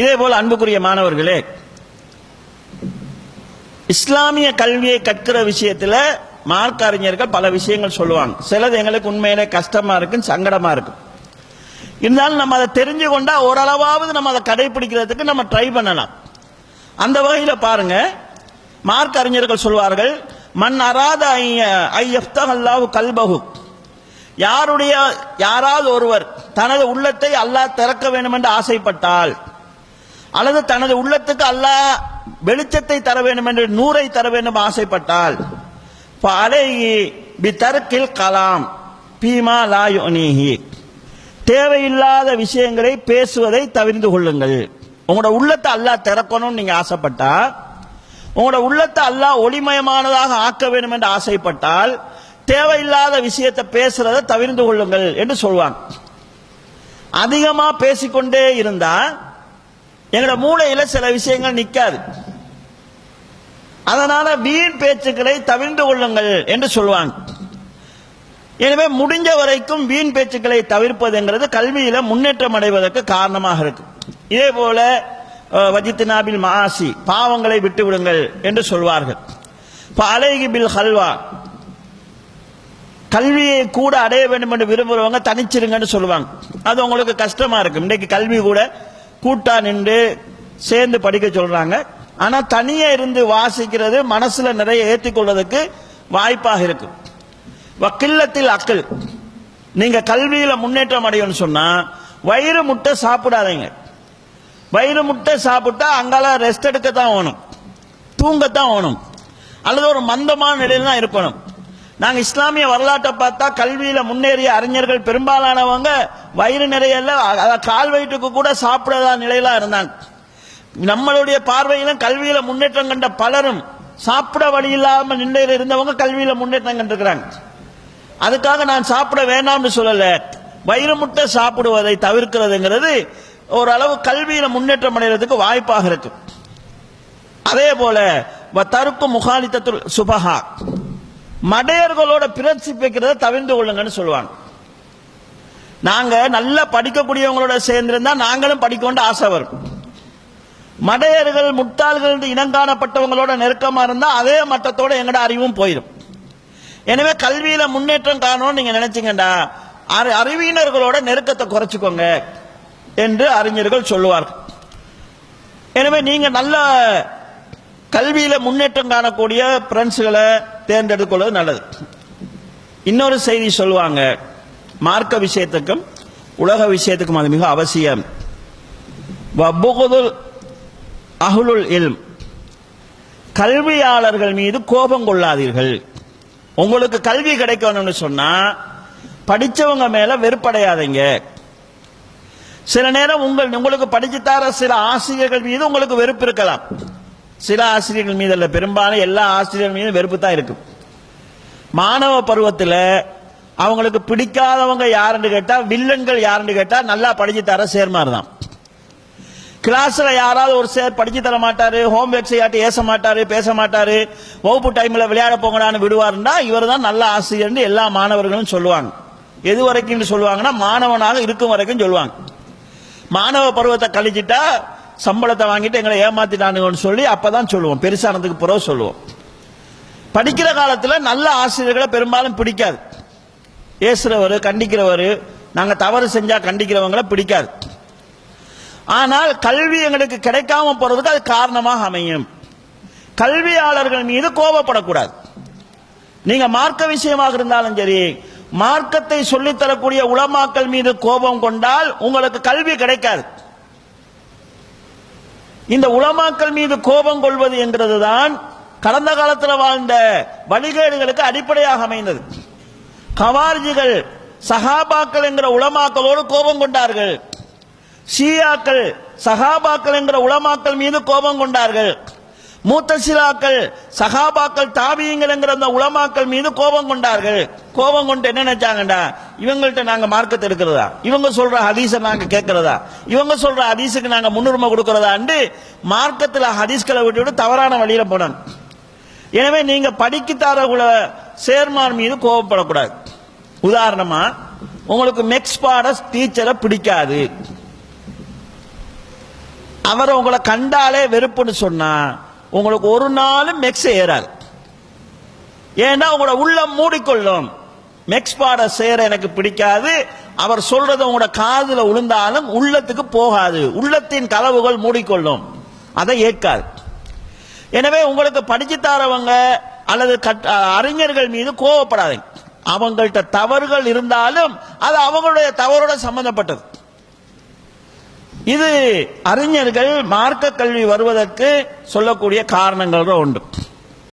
இதே போல் அன்புக்குரிய மாணவர்களே இஸ்லாமிய கல்வியை கற்கிற விஷயத்துல மார்க் அறிஞர்கள் பல விஷயங்கள் சொல்லுவாங்க. சிலது எங்களுக்கு உண்மையிலே கஷ்டமா இருக்கும் சங்கடமா இருக்கும். இருந்தாலும் நம்ம அதை தெரிஞ்சு கொண்டா ஓரளவாவது நம்ம அதை கடைபிடிக்கிறதுக்கு நம்ம ட்ரை பண்ணலாம். அந்த வகையில் பாருங்க மார்க் அறிஞர்கள் சொல்வார்கள் மண் அராத ஐயஃப்தல்லாஹு கல்பகு யாருடைய யாராவது ஒருவர் தனது உள்ளத்தை அல்லாஹ் திறக்க வேண்டும் என்று ஆசைப்பட்டால் அல்லது தனது உள்ளத்துக்கு அல்லாஹ் வெளிச்சத்தை தர வேண்டும் என்று நூரை தர வேண்டும் ஆசைப்பட்டால் அலைகி கலாம் பீமா லா தேவையில்லாத விஷயங்களை பேசுவதை தவிர்த்து கொள்ளுங்கள். உங்களோட உள்ளத்தை அல்லாஹ் திறக்கணும்னு நீங்க ஆசைப்பட்டா உங்களோட உள்ளத்தை அல்லாஹ் ஒளிமயமானதாக ஆக்க வேண்டும் என்று ஆசைப்பட்டால் தேவையில்லாத விஷயத்தை பேசுறதை தவிர்த்து கொள்ளுங்கள் என்று சொல்லுவாங்க அதிகமா பேசிக்கொண்டே இருந்தா எங்களோட மூளையில சில விஷயங்கள் நிக்காது. அதனால வீண் பேச்சுக்களை தவிர்ந்து கொள்ளுங்கள் என்று சொல்லுவாங்க எனவே முடிஞ்ச வரைக்கும் வீண் பேச்சுக்களை தவிர்ப்பதுங்கிறது கல்வியில முன்னேற்றம் அடைவதற்கு காரணமாக இருக்கு. இதே போல வஜித்னாபில் மாசி பாவங்களை விட்டு விடுங்கள் என்று சொல்வார்கள். அலைகி பில் ஹல்வா கல்வியை கூட அடைய வேண்டும் என்று விரும்புகிறவங்க தனிச்சிருங்கன்னு சொல்லுவாங்க. அது உங்களுக்கு கஷ்டமா இருக்கும். இன்றைக்கு கல்வி கூட கூட்டா நின்று சேர்ந்து படிக்க சொல்றாங்க. ஆனா தனியே இருந்து வாசிக்கிறது மனசுல நிறைய ஏற்றிக்கொள்வதற்கு வாய்ப்பாக இருக்கு. வக்கில்லத்தில் அக்கல் நீங்க கல்வியில முன்னேற்றம் அடையணும்னு சொன்னா வயிறு முட்டை சாப்பிடாதீங்க. வயிறு முட்டை சாப்பிட்டா அங்கால ரெஸ்ட் எடுக்கத்தான் வேணும். தூங்கத்தான் வேணும். அல்லது ஒரு மந்தமான நிலையில தான் இருக்கணும். நாங்க இஸ்லாமிய வரலாற்றை பார்த்தா கல்வியில முன்னேறிய அறிஞர்கள் பெரும்பாலானவங்க வயிறு நிறையல கால் வயிற்றுக்கு கூட சாப்பிடாத நிலையில இருந்தாங்க. நம்மளுடைய பார்வையிலும் கல்வியில முன்னேற்றம் கண்ட பலரும் சாப்பிட வழி இல்லாம நிலையில இருந்தவங்க கல்வியில முன்னேற்றம் கண்டிருக்கிறாங்க. அதுக்காக நான் சாப்பிட வேண்டாம்னு சொல்லல. வயிறு முட்டை சாப்பிடுவதை தவிர்க்கிறதுங்கிறது ஓரளவு கல்வியில முன்னேற்றம் அடைகிறதுக்கு வாய்ப்பாக இருக்கு. அதே போல தருக்கு முகாலித்தத்துல் சுபஹா. மடையர்களோட பிரச்சி வைக்கிறத கொள்ளுங்கன்னு சொல்லுவாங்க. நாங்க நல்லா படிக்கக்கூடியவங்களோட சேர்ந்திருந்தா நாங்களும் படிக்கொண்டு ஆசை வரும். மடையர்கள் முட்டாள்கள் இனங்காணப்பட்டவங்களோட நெருக்கமா இருந்தா அதே மட்டத்தோட எங்கட அறிவும் போயிடும் எனவே கல்வியில முன்னேற்றம் காணணும்னு நீங்க நினைச்சீங்கடா அறிவியினர்களோட நெருக்கத்தை குறைச்சிக்கோங்க என்று அறிஞர்கள் சொல்லுவார்கள். எனவே நீங்க நல்ல கல்வியில முன்னேற்றம் காணக்கூடிய பிரெண்ட்ஸுகளை தேர்ந்தெடுக்கிறது நல்லது. இன்னொரு செய்தி சொல்லுவாங்க. மார்க்க விஷயத்துக்கும் உலக விஷயத்துக்கும் அது மிக அவசியம். அகுலுல் இல்ம். கல்வியாளர்கள் மீது கோபம் கொள்ளாதீர்கள். உங்களுக்கு கல்வி கிடைக்கணும்னு சொன்னா படிச்சவங்க மேல வெறுப்படையாதீங்க. சில நேரம் உங்கள் உங்களுக்கு படிச்சு தர சில ஆசிரியர்கள் மீது உங்களுக்கு வெறுப்பு இருக்கலாம். சில ஆசிரியர்கள் மீது அல்ல பெரும்பாலும் எல்லா ஆசிரியர்கள் மீதும் வெறுப்பு தான் இருக்கும். மாணவ பருவத்தில் அவங்களுக்கு பிடிக்காதவங்க யாருன்னு கேட்டால் வில்லன்கள் யாருன்னு கேட்டால் நல்லா படிச்சு தர சேர்மார் தான். கிளாஸில் யாராவது ஒரு சேர் படிச்சு தர மாட்டாரு ஹோம்ஒர்க் செய்யாட்டி ஏச மாட்டாரு பேச மாட்டாரு வகுப்பு டைமில் விளையாட போங்கடான்னு விடுவாருன்னா இவர் தான் நல்ல ஆசிரியர்னு எல்லா மாணவர்களும் சொல்லுவாங்க. எது வரைக்கும் சொல்லுவாங்கன்னா மாணவனாக இருக்கும் வரைக்கும் சொல்லுவாங்க. மாணவ பருவத்தை கழிச்சிட்டா சம்பளத்தை வாங்கிட்டு எங்களை ஏமாத்திட்டானுங்கன்னு சொல்லி அப்பதான் சொல்லுவோம். பெருசானதுக்கு பிறகு சொல்லுவோம். படிக்கிற காலத்துல நல்ல ஆசிரியர்களை பெரும்பாலும் பிடிக்காது. ஏசுறவர் கண்டிக்கிறவர் நாங்க தவறு செஞ்சா கண்டிக்கிறவங்களை பிடிக்காது. ஆனால் கல்வி எங்களுக்கு கிடைக்காம போறதுக்கு அது காரணமாக அமையும். கல்வியாளர்கள் மீது கோபப்படக்கூடாது. நீங்க மார்க்க விஷயமாக இருந்தாலும் சரி மார்க்கத்தை சொல்லித்தரக்கூடிய உளமாக்கல் மீது கோபம் கொண்டால் உங்களுக்கு கல்வி கிடைக்காது. இந்த உலமாக்கள் மீது கோபம் கொள்வது என்கிறது தான் கடந்த காலத்தில் வாழ்ந்த வழிகேடுகளுக்கு அடிப்படையாக அமைந்தது. கவார்ஜிகள் சகாபாக்கள் என்கிற உலமாக்களோடு கோபம் கொண்டார்கள். ஷியாக்கள் சகாபாக்கள் என்கிற உலமாக்கள் மீது கோபம் கொண்டார்கள். மூத்தசிலாக்கள் சகாபாக்கள் தாபியங்கள் என்கிற அந்த உளமாக்கள் மீது கோபம் கொண்டார்கள். கோபம் கொண்டு என்ன நினைச்சாங்கடா இவங்கள்ட்ட நாங்க மார்க்கத்தை எடுக்கிறதா இவங்க சொல்ற ஹதீஸை நாங்க கேட்கிறதா? இவங்க சொல்ற ஹதீஸுக்கு நாங்க முன்னுரிமை கொடுக்கிறதாண்டு மார்க்கத்தில் ஹதீஸ்களை விட்டு தவறான வழியில போனாங்க எனவே நீங்க படிக்கத்தார சேர்மான் மீது கோபப்படக்கூடாது. உதாரணமா உங்களுக்கு மெக்ஸ் பாட டீச்சரை பிடிக்காது. அவரை உங்களை கண்டாலே வெறுப்புன்னு சொன்னா உங்களுக்கு ஒரு நாளும் மெக்ஸ் ஏறாது. ஏன்னா உங்களோட உள்ளம் மூடிக்கொள்ளும். மெக்ஸ் பாட சேர எனக்கு பிடிக்காது. அவர் சொல்றது உங்களோட காதுல விழுந்தாலும் உள்ளத்துக்கு போகாது. உள்ளத்தின் கதவுகள் மூடிக்கொள்ளும். அதை ஏற்காது. எனவே உங்களுக்கு படிச்சு தரவங்க அல்லது கட்- அறிஞர்கள் மீது கோவப்படாதீங்க. அவங்கள்ட்ட தவறுகள் இருந்தாலும் அது அவங்களுடைய தவறோட சம்பந்தப்பட்டது. இது அறிஞர்கள் மார்க்க கல்வி வருவதற்கு சொல்லக்கூடிய காரணங்கள் உண்டு